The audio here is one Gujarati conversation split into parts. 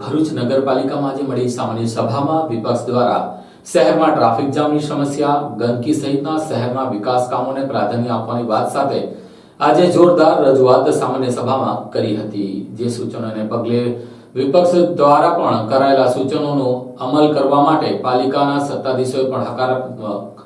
ભરૂચ નગરપાલિકામાં આજે મળી સામાન્ય સભામાં વિપક્ષ દ્વારા શહેરમાં ટ્રાફિક જામની સમસ્યા, ગંદકી સહિતના શહેરના વિકાસ કામોને પ્રાધાન્ય આપવાની વાત સાથે આજે જોરદાર રજૂઆત સામાન્ય સભામાં કરી હતી. જે સૂચનોને પગલે વિપક્ષ દ્વારા પણ કરાયેલા સૂચનોનો અમલ કરવા માટે પાલિકાના સત્તાધીશોએ પણ હકારાત્મક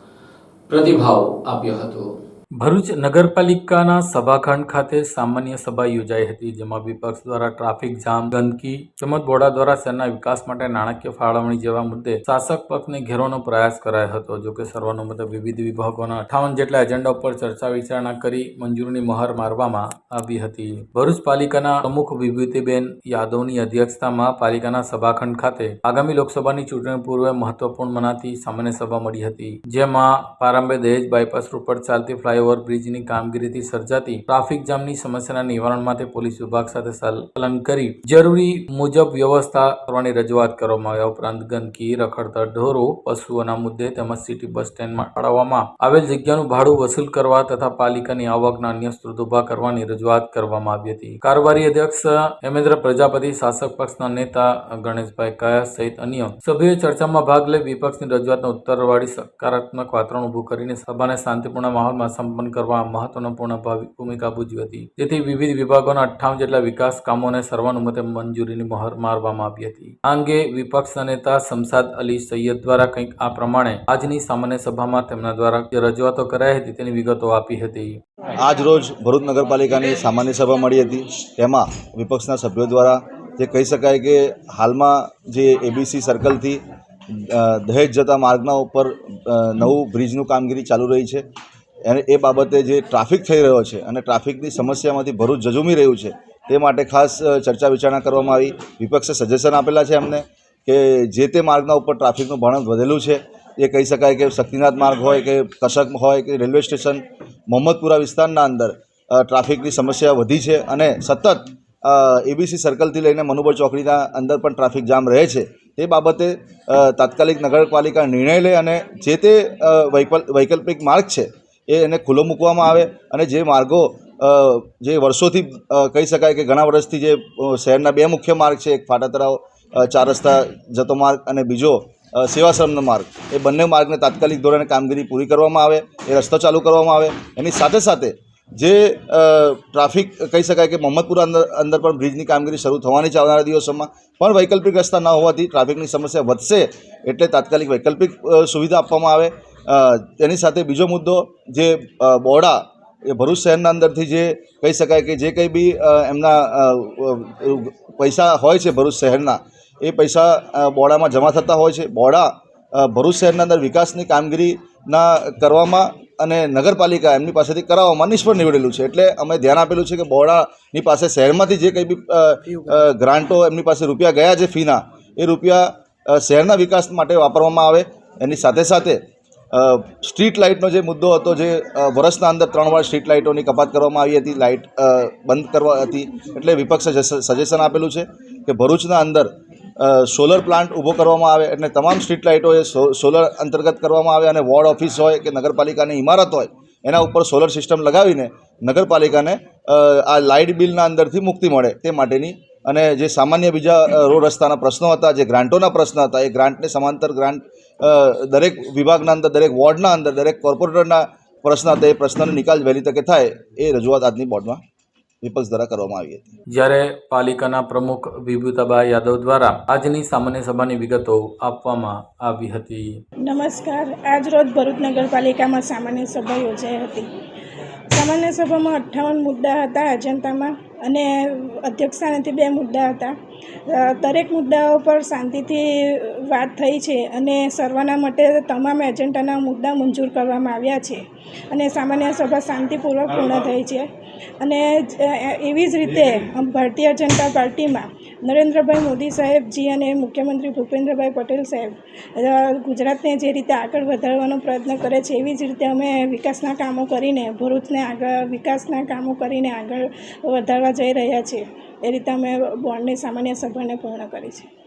પ્રતિભાવ આપ્યો હતો. ભરૂચ નગરપાલિકાના સભાખંડ ખાતે સામાન્ય સભા યોજાઈ હતી, જેમાં વિપક્ષ દ્વારા ટ્રાફિક જામ, ગંદકી તેમજ બોડા દ્વારા શહેરના વિકાસ માટે નાણાકીય ફાળવણી જેવા મુદ્દે શાસક પક્ષને ઘેરવાનો પ્રયાસ કરાયો હતો. જોકે સર્વાનુમતે વિવિધ વિભાગોના અઠાવન જેટલા એજન્ડા ઉપર ચર્ચા વિચારણા કરી મંજૂરીની મહોર મારવામાં આવી હતી. ભરૂચ પાલિકાના પ્રમુખ વિભૂતિબેન યાદવની અધ્યક્ષતામાં પાલિકાના સભાખંડ ખાતે આગામી લોકસભાની ચૂંટણી પૂર્વે મહત્વપૂર્ણ મનાતી સામાન્ય સભા મળી હતી, જેમાં પારંબે દહેજ બાયપાસ રોડ પર ચાલતી ફ્લાયઓવર બ્રિજની કામગીરીથી સર્જાતી ટ્રાફિક જામની સમસ્યાના નિવારણ માટે પોલીસ વિભાગ સાથે સંકલન કરી જરૂરી મુજબ વ્યવસ્થા કરવાની રજૂઆત કરવામાં આવ્યા ઉપરાંત ગંદકી, રખડતા ઢોરો, પશુઓના મુદ્દે તેમજ સિટી બસ સ્ટેન્ડમાં ફાળવવામાં આવેલ જગ્યાનું ભાડું વસૂલ કરવા તથા પાલિકાની આવકના અન્ય સ્ત્રોત ઊભા કરવાની રજૂઆત કરવામાં આવી હતી. કારોબારી અધ્યક્ષ હેમેન્દ્ર પ્રજાપતિ, શાસક પક્ષના નેતા ગણેશભાઈ કયા સહિત અન્ય સભ્યોએ ચર્ચામાં ભાગ લઈ વિપક્ષની રજૂઆતનો ઉત્તરવાળી સકારાત્મક વાતાવરણ ઊભું કરીને સભાને શાંતિપૂર્ણ માહોલમાં સંપન્ન કરવા મહત્વપૂર્ણ ભૂમિકા ભજવી હતી. તેથી વિવિધ વિભાગોના અઠ્ઠાવન જેટલા વિકાસ કામોને સર્વાનુમતે મંજૂરીની મહોર મારવામાં આવી હતી. આ અંગે વિપક્ષના નેતા શમસાદ અલી સૈયદ દ્વારા કંઈક આ પ્રમાણે આજની સામાન્ય સભામાં તેમના દ્વારા જે રજૂઆતો કરાઈ હતી તેની વિગતો આપી હતી. આજ રોજ ભરૂચ નગરપાલિકાની સામાન્ય સભા મળી હતી. તેમાં વિપક્ષના સભ્યો દ્વારા જે કહી શકાય કે હાલમાં જે એબીસી સર્કલથી દહેજ જતા માર્ગના ઉપર નવું બ્રિજનું કામગીરી ચાલુ રહી છે. અને એ બાબતે જે ટ્રાફિક થઈ રહ્યો છે અને ટ્રાફિકની સમસ્યામાંથી ભરૂચ જજુમી રહ્યું છે, તે માટે ખાસ ચર્ચા વિચારણા કરવામાં આવી. વિપક્ષે સજેશન આપેલા છે એમને કે જે તે માર્ગના ઉપર ટ્રાફિકનું ભારણ વધેલું છે, એ કહી શકાય કે શક્તિનાથ માર્ગ હોય કે કશક હોય કે રેલવે સ્ટેશન, મોહમ્મદપુરા વિસ્તારના અંદર ટ્રાફિકની સમસ્યા વધી છે અને સતત એબીસી સર્કલથી લઈને મનુબર ચોકડીના અંદર પણ ટ્રાફિક જામ રહે છે. તે બાબતે તાત્કાલિક નગરપાલિકા નિર્ણય લે અને જે તે વૈકલ, વૈકલ્પિક માર્ગ છે એ એને ખુલ્લો મૂકવામાં આવે અને જે માર્ગો જે વર્ષોથી કહી શકાય કે ઘણા વર્ષથી જે શહેરના બે મુખ્ય માર્ગ છે, એક ફાટા તળાવ ચાર રસ્તા જતો માર્ગ અને બીજો સેવાશ્રમનો માર્ગ. એ બંને માર્ગને તાત્કાલિક ધોરણે કામગીરી પૂરી કરવામાં આવે, એ રસ્તો ચાલુ કરવામાં આવે. એની સાથે સાથે જે ટ્રાફિક, કહી શકાય કે મોહમ્મદપુરા અંદર અંદર પણ બ્રિજની કામગીરી શરૂ થવાની છે આવનારા દિવસોમાં, પણ વૈકલ્પિક રસ્તા ન હોવાથી ટ્રાફિકની સમસ્યા વધશે એટલે તાત્કાલિક વૈકલ્પિક સુવિધા આપવામાં આવે. તેની સાથે બીજો મુદ્દો જે બોડા એ ભરૂચ શહેરના અંદરથી જે કહી શકાય કે જે કંઈ બી એમના પૈસા હોય છે ભરૂચ શહેરના, એ પૈસા બોડામાં જમા થતા હોય છે. બોડા ભરૂચ શહેરના અંદર વિકાસની કામગીરીના કરવામાં અને નગરપાલિકા એમની પાસેથી કરાવવામાં નિષ્ફળ નીવડેલું છે. એટલે અમે ધ્યાન આપેલું છે કે બોડાની પાસે શહેરમાંથી જે કંઈ બી ગ્રાન્ટો એમની પાસે રૂપિયા ગયા છે ફીના, એ રૂપિયા શહેરના વિકાસ માટે વાપરવામાં આવે. એની સાથે સાથે સ્ટ્રીટ લાઇટનો જે મુદ્દો હતો જે વર્ષના અંદર ત્રણ વાર સ્ટ્રીટ લાઇટોની કપાત કરવામાં આવી હતી લાઇટ બંધ કરવા હતી, એટલે વિપક્ષે સજેશન આપેલું છે કે ભરૂચના અંદર સોલર પ્લાન્ટ ઊભો કરવામાં આવે, એટલે તમામ સ્ટ્રીટ લાઇટો એ સોલર અંતર્ગત કરવામાં આવે અને વોર્ડ ઓફિસ હોય કે નગરપાલિકાની ઇમારત હોય, એના ઉપર સોલર સિસ્ટમ લગાવીને નગરપાલિકાને આ લાઇટ બિલના અંદરથી મુક્તિ મળે તે માટેની અને જે સામાન્ય બીજા રોડ રસ્તાના પ્રશ્નો હતા જે ગ્રાન્ટોના પ્રશ્ન હતા એ ગ્રાન્ટને સમાંતર ગ્રાન્ટ દરેક વિભાગના અંદર દરેક વોર્ડના અંદર દરેક કોર્પોરેટરના પ્રશ્ન હતા એ પ્રશ્નનો નિકાલ વહેલી તકે થાય એ રજૂઆત આજની બોર્ડમાં વિપક્ષ દ્વારા કરવામાં આવી હતી. જ્યારે પાલિકાના પ્રમુખ વિભૂતાબા યાદવ દ્વારા આજની સામાન્ય સભાની વિગતો આપવામાં આવી હતી. નમસ્કાર. આજ રોજ ભરૂચ નગરપાલિકામાં સામાન્ય સભા યોજાઈ હતી. સામાન્ય સભામાં અઠ્ઠાવન મુદ્દા હતા. એજન્ડામાં અને અધ્યક્ષાનેથી બે મુદ્દા હતા. દરેક મુદ્દાઓ પર શાંતિથી વાત થઈ છે અને સર્વના માટે તમામ એજન્ડાના મુદ્દા મંજૂર કરવામાં આવ્યા છે અને સામાન્ય સભા શાંતિપૂર્વક પૂર્ણ થઈ છે. અને એવી જ રીતે ભારતીય જનતા પાર્ટીમાં નરેન્દ્રભાઈ મોદી સાહેબજી અને મુખ્યમંત્રી ભૂપેન્દ્રભાઈ પટેલ સાહેબ ગુજરાતને જે રીતે આગળ વધારવાનો પ્રયત્ન કરે છે, એવી જ રીતે અમે વિકાસના કામો કરીને, ભરૂચને આગળ, વિકાસના કામો કરીને આગળ વધારવા જઈ રહ્યા છીએ. એ રીતે અમે બોર્ડની સામાન્ય સભાને પૂર્ણ કરી છે.